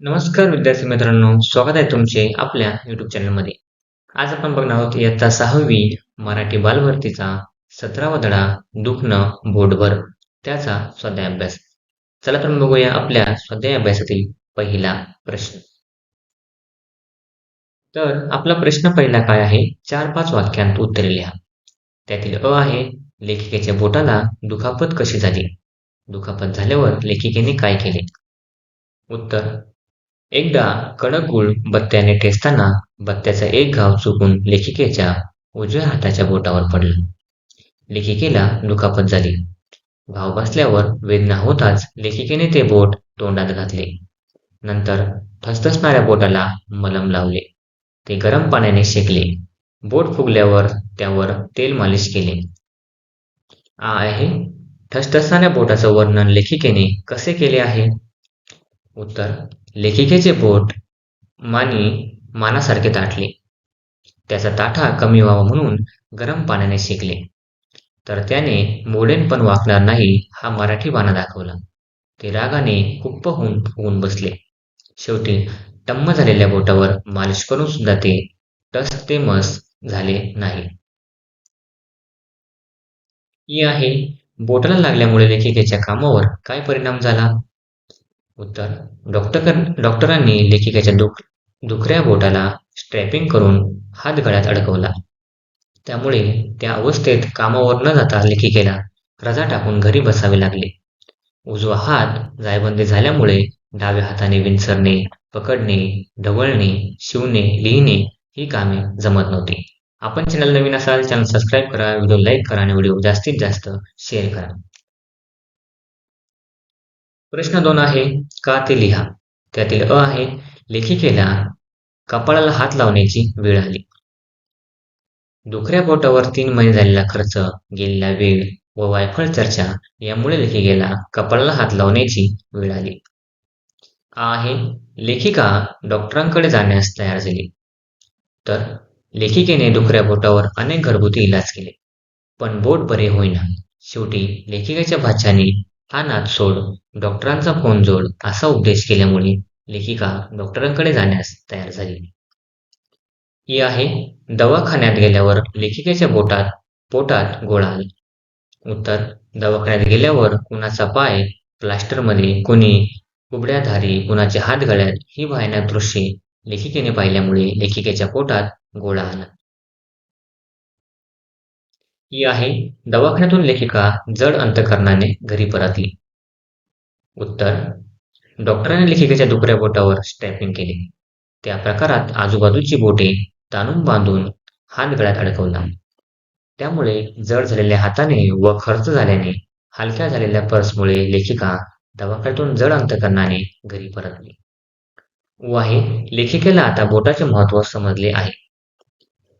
नमस्कार विद्यार्थी मित्रांनो स्वागत आहे तुमचे आपल्या युट्यूब चॅनलमध्ये आज आपण बघणार आहोत इयत्ता सहावी मराठी बालभरतीचा सतरावा धडा दुखणं बोर्डवर त्याचा स्वाध्याय अभ्यास चला तर बघूया आपल्या स्वाध्याय अभ्यासातील पहिला प्रश्न. तर आपला प्रश्न पहिला काय आहे? चार पाच वाक्यांत उत्तरे लिहा. त्यातील अ आहे लेखिकेच्या बोटाला दुखापत कशी झाली? दुखापत झाल्यावर लेखिकेने काय केले? उत्तर एकदा कडकगुळ बत्त्याने ठेचताना बत्त्याचा एक घाव चुकून लेखिकेच्या उजव्या हाताच्या बोटावर पडला. लेखिकेला दुखापत झाली. घाव बसल्यावर वेदना होताच लेखिकेने ते बोट तोंडात घातले. नंतर ठसठसणाऱ्या बोटाला मलम लावले. ते गरम पाण्याने शेकले. बोट फुगल्यावर त्यावर तेल मालिश केले. आ आहे. ठसठसणाऱ्या बोटाचं वर्णन लेखिकेने कसे केले आहे? उत्तर लेखिकेचे बोट मानी मानासारखे ताटले. त्याचा ताठा कमी व्हावा म्हणून गरम पाण्याने शेकले. तर त्याने मोडेन पण वाकणार नाही हा मराठी बाणा दाखवला. ते रागाने कुप्प होऊन फुगून बसले. शेवटी टम्म झालेल्या बोटावर मालिश करून सुद्धा ते टस ते मस झाले नाही. ही आहे बोटाला लागल्यामुळे लेखिकेच्या कामावर काय परिणाम झाला? उत्तर. डॉक्टर डॉक्टरांनी लेखिकेच्या दुख दुखऱ्या बोटाला स्ट्रॅपिंग करून हात गळ्यात अडकवला. त्यामुळे त्या अवस्थेत कामावर न जाता लेखिकेला रजा टाकून घरी बसावे लागले. उजवा हात जायबंदी झाल्यामुळे डाव्या हाताने विंचरणे पकडणे ढवळणे शिवणे लिहिणे ही कामे जमत नव्हती. आपण चॅनल नवीन असाल चॅनल सबस्क्राईब करा व्हिडिओ लाईक करा आणि व्हिडिओ जास्तीत जास्त शेअर करा. प्रश्न दोन आहे का ते लिहा? त्यातील अ आहे लेखिकेला कपाळाला हात लावण्याची वेळ आली. दुखऱ्या बोटावर तीन महिने झालेला खर्च गेलेला वेळ व वायफळ चर्चा यामुळे लेखिकेला कपाळाला हात लावण्याची वेळ आली. आ आहे लेखिका डॉक्टरांकडे जाण्यास तयार झाली. तर लेखिकेने दुखऱ्या बोटावर अनेक घरगुती इलाज केले. पण बोट बरे होईना. शेवटी लेखिकेच्या भाच्याने हा नाद सोड डॉक्टरांचा फोन जोड असा उपदेश केल्यामुळे लेखिका डॉक्टरांकडे जाण्यास तयार झाली. ही आहे दवाखान्यात गेल्यावर लेखिकेच्या बोटात पोटात गोळा आला. उत्तर दवाखान्यात गेल्यावर कुणाचा पाय प्लास्टरमध्ये कुणी उबड्याधारी कुणाचे हात गळ्यात ही भयानक दृश्ये लेखिकेने पाहिल्यामुळे लेखिकेच्या पोटात गोळा आला. ही आहे दवाखान्यातून लेखिका जड अंतकरणाने घरी परतली. उत्तर डॉक्टरांनी लेखिकेच्या दुखऱ्या बोटावर स्ट्रॅपिंग केले. त्या प्रकारात आजूबाजूची बोटे ताणून बांधून हात गळ्यात अडकवला. त्यामुळे जड झालेल्या हाताने व खर्च झाल्याने हलक्या झालेल्या पर्समुळे लेखिका दवाखान्यातून जड अंतकरणाने घरी परतली. व आहे लेखिकेला आता बोटाचे महत्त्व समजले आहे.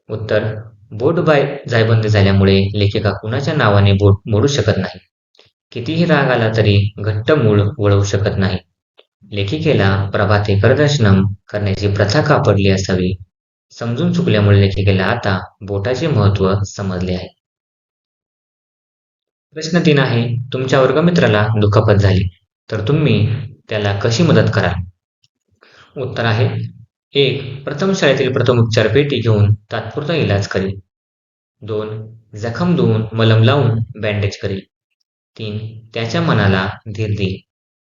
उत्तर बोट बाय जायबंद झाल्यामुळे लेखिका कुणाच्या नावाने बोट मोडू शकत नाही? कितीही राग आला तरी घट्ट मूळ वळवू शकत नाही. लेखिकेला प्रभाते करदर्शनम करण्याची प्रथा कापडली असावी. समजून चुकल्यामुळे लेखिकेला आता बोटाचे महत्त्व समजले आहे. प्रश्न तीन आहे तुमच्या वर्गमित्राला दुखापत झाली तर तुम्ही त्याला कशी मदत कराल? उत्तर आहे एक प्रथम शाळेतील प्रथम उपचार पेटी घेऊन तात्पुरता इलाज करील. दोन जखम धुवून मलम लावून बँडेज करील. तीन त्याच्या मनाला धीर देईल.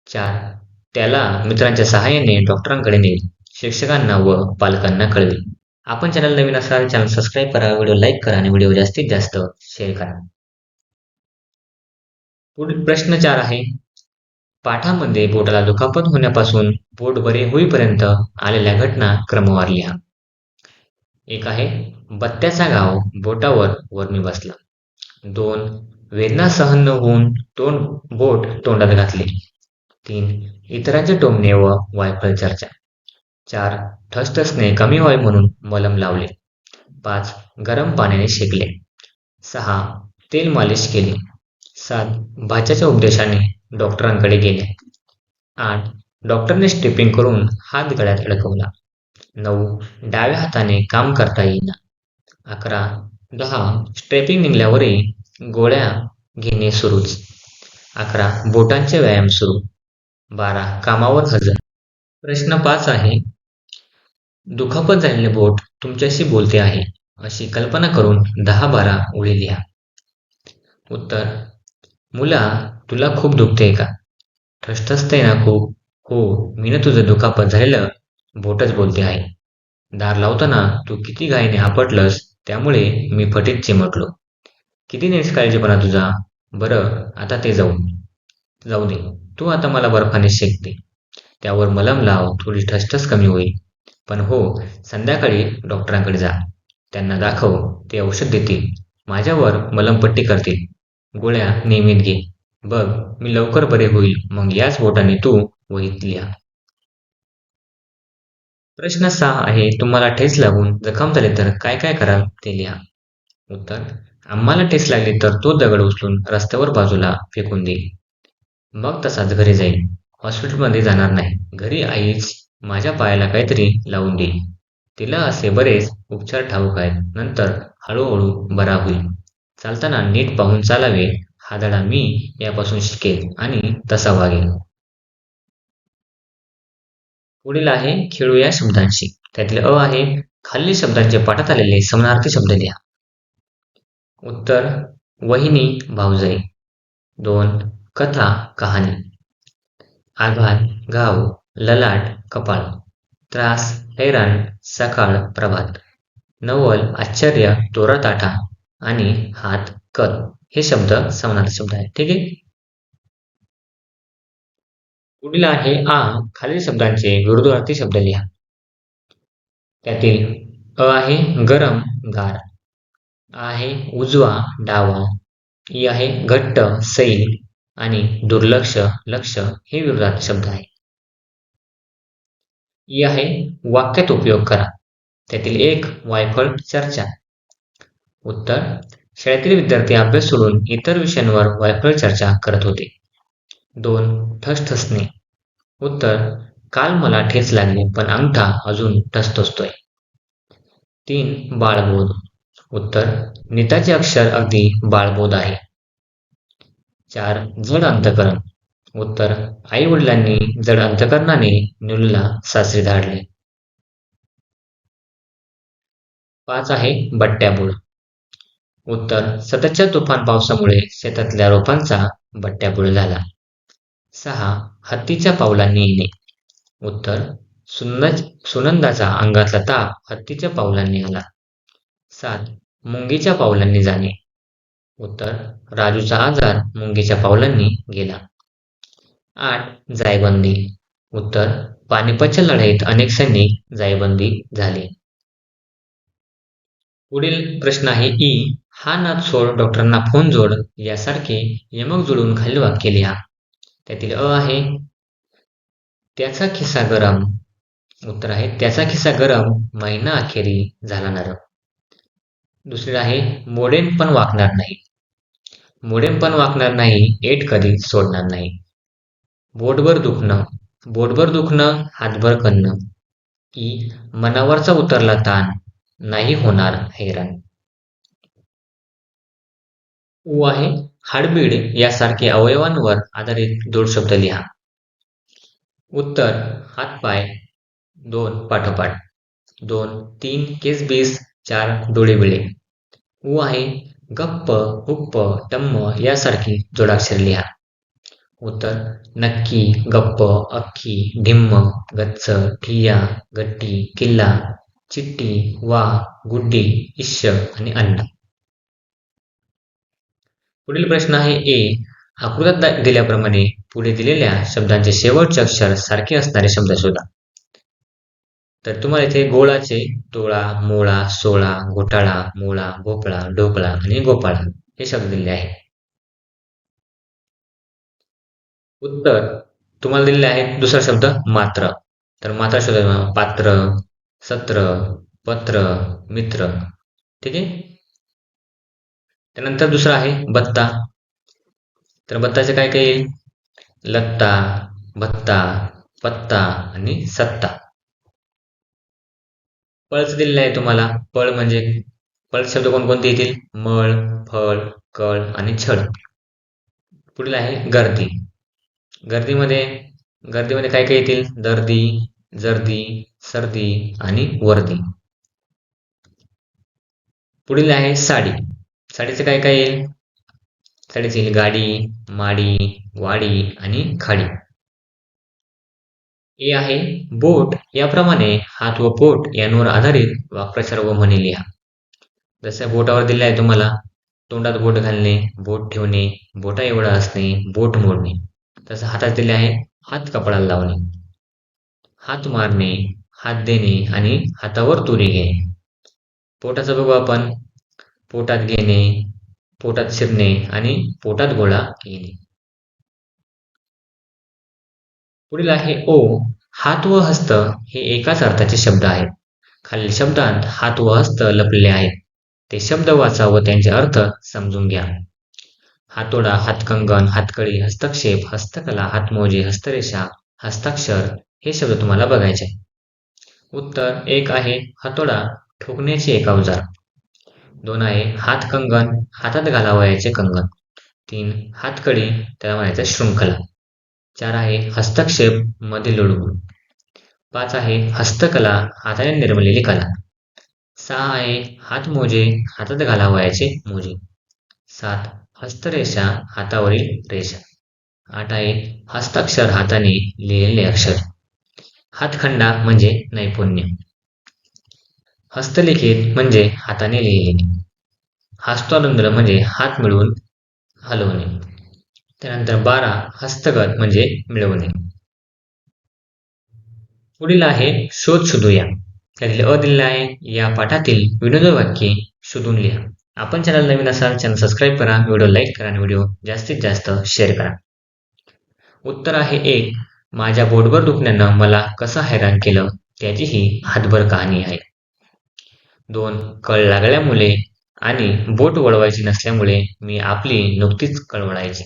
चार त्याला मित्रांच्या सहाय्याने डॉक्टरांकडे नेईल. शिक्षकांना व पालकांना कळवेल. आपण चॅनल नवीन असाल चॅनल सबस्क्राईब करा व्हिडिओ लाईक करा आणि व्हिडिओ जास्तीत जास्त शेअर करा. पुढील प्रश्न चार आहे. पाठामध्ये बोटाला दुखापत होण्यापासून बोट बरे होईपर्यंत आलेल्या घटना क्रमवार लिहा एक आहे बत्त्याचा गाव बोटावर वर्मी बसला. दोन वेदना सहन न होऊन तोंड बोट तोंडात घातले. तीन इतरांचे टोमणे व वायफळ चर्चा. चार ठसठसणे कमी व्हावे म्हणून मलम लावले. पाच गरम पाण्याने शेकले. सहा तेल मालिश केली. सात भाच्याच्या उपदेशाने डॉक्टरांकडे गेले. आठ डॉक्टरने स्टेपिंग करून हात गळ्यात अडकवला. नऊ डाव्या हाताने काम करता येईना. अकरा दहा स्ट्रेपिंग निघल्यावरही गोळ्या घेणे सुरूच. अकरा बोटांचे व्यायाम सुरू. बारा कामावर हजर. प्रश्न पाच आहे दुखापत झालेले बोट तुमच्याशी बोलते आहे अशी कल्पना करून दहा बारा ओळी लिहा. उत्तर मुला तुला खूप दुखते का? ठसठसते ना खूप. हो मी ना तुझं दुखापत झालेलं बोटच बोलते आहे. दार लावताना तू किती घाईने आपटलंस त्यामुळे मी फटीत चिमटलो. किती निष्काळजीपणा तुझा. बरं आता ते जाऊ जाऊ दे. तू आता मला बर्फाने शेकते त्यावर मलम लाव थोडी ठसठस कमी होईल. पण हो संध्याकाळी डॉक्टरांकडे जा. त्यांना दाखव ते औषध देतील. माझ्यावर मलमपट्टी करतील. गोळ्या नियमित घे. बघ मी लवकर बरे होईल. मग याच बोटाने तू वहीत लिहा. प्रश्न सहा आहे तुम्हाला ठेस लागून जखम झाले तर काय काय कराल ते लिहा. उत्तर आम्हाला ठेस लागली तर तो दगड उचलून रस्त्यावर बाजूला फेकून देईल मग तसाच घरी जाईल हॉस्पिटलमध्ये जाणार नाही. घरी आईच माझ्या पायाला काहीतरी लावून देईल तिला असे बरेच उपचार ठाऊक आहेत. नंतर हळूहळू बरा होईल. चालताना नीट पाहून चालावे. हा धडा मी यापासून शिकेल आणि तसा वागेल. पुढील आहे खेळू या शब्दांशी. त्यातील अ आहे खालील शब्दांचे पाठात आलेले समानार्थी शब्द लिहा उत्तर वहिनी भाऊजाई. दोन कथा कहाणी. आघात गाव ललाट कपाळ. त्रास हैराण सकाळ प्रभात. नवल आश्चर्य तोरा ताठा आणि हात कल. हे शब्द समानार्थी शब्द आहे. ठीक आहे? पुढील आहे आ. खालील शब्दांचे विरुद्धार्थी शब्द लिहा. त्यातील अ आहे गरम गार. आहे उजवा डावा. ई आहे घट्ट सैल. आणि दुर्लक्ष लक्ष हे विरोधार्थी शब्द आहे. ई आहे वाक्यात उपयोग करा. त्यातील एक वायफळ चर्चा. उत्तर शाळेतील विद्यार्थी अभ्यास सोडून इतर विषयांवर वायफळ चर्चा करत होते. दोन ठसठसणे उत्तर काल मला ठेच लागले पण अंगठा अजून ठसठसतोय तीन बाळबोध. उत्तर नीताचे अक्षर अगदी बाळबोध आहे. चार जड अंतकरण. उत्तर आई वडिलांनी जड अंतकरणाने नीलूला सासरी धाडले. पाच आहे बट्ट्याबुड उत्तर. सततच्या तुफान पावसामुळे शेतातल्या रोपांचा बट्ट्याबुड झाला. सहा. हत्तीच्या पावलांनी येणे उत्तर. सुनंद सुनंदाचा अंगातला ताप हत्तीच्या पावलांनी आला सात. मुंगीच्या पावलांनी जाणे. उत्तर. राजूचा आजार मुंगीच्या पावलांनी गेला. आठ. जायबंदी. उत्तर. पानिपतच्या लढाईत अनेक सैनिक जायबंदी झाले. पुढील प्रश्न आहे ई. हा नाद सोड डॉक्टरांना फोन जोड यासारखे यमक जुळून खालील वाक्य लिहा त्यातील अ आहे त्याचा खिसा गरम. उत्तर आहे त्याचा खिस्सा गरम महिना अखेरी झाला नरम. दुसरं आहे मोडेन पण वाकणार नाही. मोडेन पण वाकणार नाही एट कधी सोडणार नाही. बोटभर दुखणं बोटभर दुखणं हातभर करणं ई. मनावरचा उतरला ताण. नाही होणार हैराण. उ आहे हाडबीड यासारखे अवयवांवर आधारित जोड शब्द लिहा. उत्तर हातपाय दोन पाठोपाठ. दोन तीन केस बीस चार डोळे बिळे. उ आहे गप्प हुप्प टम्म यासारखी जोडाक्षर लिहा. उत्तर नक्की गप्प अख्खी ढिम्म गच्च ठिया गट्टी किल्ला चिट्टी वा गुड्डी इश्य आणि अण्णा. पुढील प्रश्न आहे ए. आकृत्यात दिल्याप्रमाणे पुढे दिलेल्या शब्दांचे शेवटचे अक्षर सारखे असणारे शब्द शोधा. तर तुम्हाला इथे गोळाचे टोळा मोळा सोळा घोटाळा मोळा भोपळा ढोकळा आणि गोपाळा हे शब्द दिले आहे उत्तर. तुम्हाला दिलेले आहे दुसरा शब्द मात्र. तर मात्र शोधा पात्र सत्र पत्र मित्र. ठीक आहे? त्यानंतर दुसरा आहे बत्ता. तर बत्ताचे काय काय येईल लत्ता भत्ता पत्ता आणि सत्ता. पळच दिलेलं आहे तुम्हाला. पळ म्हणजे? पळ शब्द कोणकोणते येतील? मळ फळ कळ आणि छळ. पुढील आहे गर्दी. गर्दीमध्ये गर्दीमध्ये काय काय येतील? दर्दी जर्दी सर्दी आणि वर्दी. पुढील आहे साडी. साडीचं काय काय येईल साडीचे येईल गाडी माडी वाडी आणि खाडी. ए आहे बोट. याप्रमाणे हात व पोट यांवर आधारित वाक्प्रचार व म्हणे लिहा. जसं बोटावर दिले आहे तुम्हाला तोंडात बोट घालणे बोट ठेवणे बोटा एवढा असणे बोट मोडणे. तसं हातात दिले आहे हात कपडाला लावणे. हात मारणे हात देणे आणि हातावर तुरी घेणे पोटाचं बघू आपण. पोटात घेणे पोटात शिरणे आणि पोटात गोळा येणे पुढील आहे ओ. हात व हस्त हे एकाच अर्थाचे शब्द आहेत. खालील शब्दांत हात व हस्त लपलेले आहेत. ते शब्द वाचा व त्यांचे अर्थ समजून घ्या. हातोडा हातकंगण हातकडी हस्तक्षेप हस्तकला हातमोजे हस्तरेषा हस्ताक्षर हे शब्द तुम्हाला बघायचे उत्तर एक आहे हातोडा ठोकण्याचे एक अवजार. दोन आहे हात कंगन हातात घालावयाचे कंगन तीन हातकडी त्याला म्हणायचं शृंखला. चार आहे हस्तक्षेपमध्ये लुडबुड पाच आहे हस्तकला हाताने निर्मलेली कला. सहा आहे हातमोजे हातात घालावयाचे मोजे. सात हस्तरेषा हातावरील रेषा. आठ आहे हस्ताक्षर हाताने लिहिलेले अक्षर. हातखंडा म्हणजे नैपुण्य. हस्तलिखित म्हणजे हाताने लिहिलेले हस्तालंद्र म्हणजे हात मिळवून हलवणे. त्यानंतर बारा हस्तगत म्हणजे मिळवणे. पुढील आहे शोध शोधूया. त्यातील अ दिलेला आहे. या पाठातील विनोद वाक्ये शोधून लिहा. आपण चॅनल नवीन असाल चॅनल सबस्क्राईब करा व्हिडिओ लाईक करा आणि व्हिडिओ जास्तीत जास्त शेअर करा. उत्तर आहे एक. माझ्या बोटभर दुखण्यानं मला कसं हैराण केलं त्याची ही हातभर कहाणी आहे. दोन कळ लागल्यामुळे आणि बोट वळवायची नसल्यामुळे मी आपली नुकतीच कळवळायची.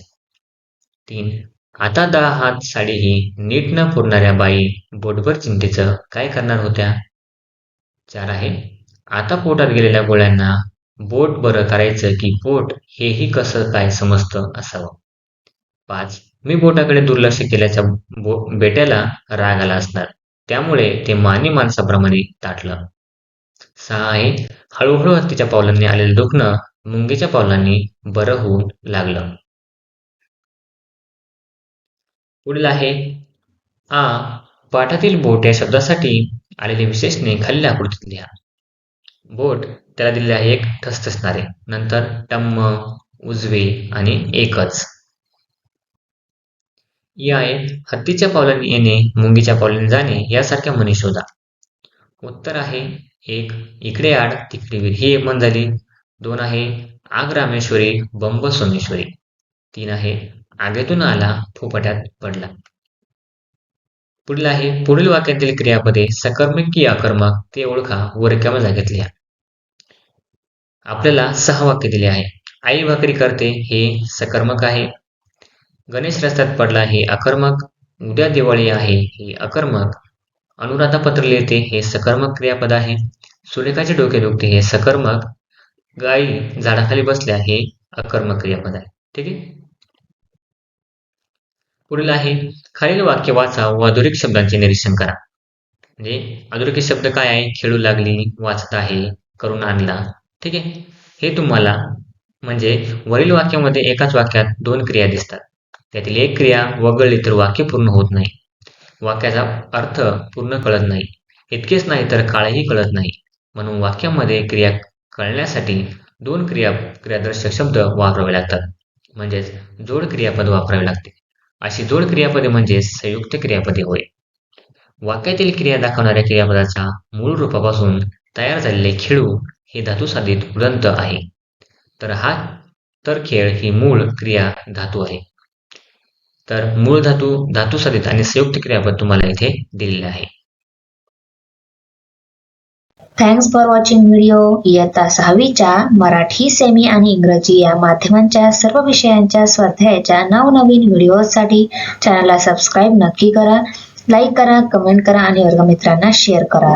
तीन आता दहा हात साडी ही नीट न पुरणाऱ्या बाई बोटभर चिंतेचं काय करणार होत्या? चार आहे आता पोटात गेलेल्या गोळ्यांना बोट बरं करायचं की पोट हेही कसं काय समजतं असावं? पाच मी बोटाकडे दुर्लक्ष केल्याच्या बो बेट्याला राग आला असणार. त्यामुळे ते मानी माणसाप्रमाणे ताटलं. सहा आहे हळूहळू हत्तीच्या पावलांनी आलेलं दुखणं मुंगीच्या पावलांनी बरं होऊ लागलं. पुढील आहे आ पाठातील बोट या शब्दासाठी आलेले विशेषणे खालील आकृतीत लिहा. बोट त्याला दिलेले आहे एक ठसठसणारे नंतर टम्म उजवे आणि एकच. या आहेत हत्तीच्या पावलांनी येणे मुंगीच्या पावलांनी जाणे यासारख्या म्हणी शोधा. उत्तर आहे एक इकडे आड तिकडे वीर ही एक म्हण झाली. दोन आहे आग रामेश्वरी बंब सोमेश्वरी. तीन आहे आगेतून आला फुफट्यात पडला. पुढील आहे पुढील वाक्यातील क्रियापदे सकर्मक की आक्रमक ते ओळखा व रिकाम्या जागेत लिहा. आपल्याला सहा वाक्य दिले आहे. आई भाकरी करते हे सकर्मक आहे. गणेश रस्त्यात पडला हे आक्रमक उद्या दिवाळी आहे हे आक्रमक अनुराधा पत्र लिहिते हे सकर्मक क्रियापद आहे. सुलेखाचे डोके दुखते हे सकर्मक. गायी झाडाखाली बसल्या हे अकर्मक क्रियापद आहे. ठीक आहे? पुढील आहे खालील वाक्य वाचा व अधोरेख शब्दांचे निरीक्षण करा. म्हणजे अधोरेखित शब्द काय आहे? खेळू लागली वाचत आहे करून आणला. ठीक आहे? हे तुम्हाला म्हणजे वरील वाक्यामध्ये एकाच वाक्यात दोन क्रिया दिसतात. त्यातील एक क्रिया वगळली तर वाक्य पूर्ण होत नाही. वाक्याचा अर्थ पूर्ण कळत नाही. इतकेच नाही तर काळही कळत नाही. म्हणून वाक्यामध्ये क्रिया कळण्यासाठी दोन क्रिया क्रियादर्शक शब्द वापरावे लागतात. म्हणजेच जोड क्रियापद वापरावे लागते. अशी जोड क्रियापदे म्हणजे संयुक्त क्रियापदे होय. वाक्यातील क्रिया दाखवणाऱ्या क्रियापदाच्या मूळ रूपापासून तयार झालेले खेळू हे धातू साधित उदंत आहे. तर हा तर खेळ ही मूळ क्रिया धातू आहे. तर मूळ धातू धातू साधित आणि संयुक्त क्रियापद तुम्हाला इथे दिलेले आहे. थँक्स फॉर वॉचिंग व्हिडिओ इयत्ता सहावीच्या मराठी सेमी आणि इंग्रजी या माध्यमांच्या सर्व विषयांच्या स्वाध्यायाच्या नवनवीन व्हिडिओसाठी चॅनलला सबस्क्राईब नक्की करा. लाईक करा कमेंट करा आणि वर्गमित्रांना शेअर करा.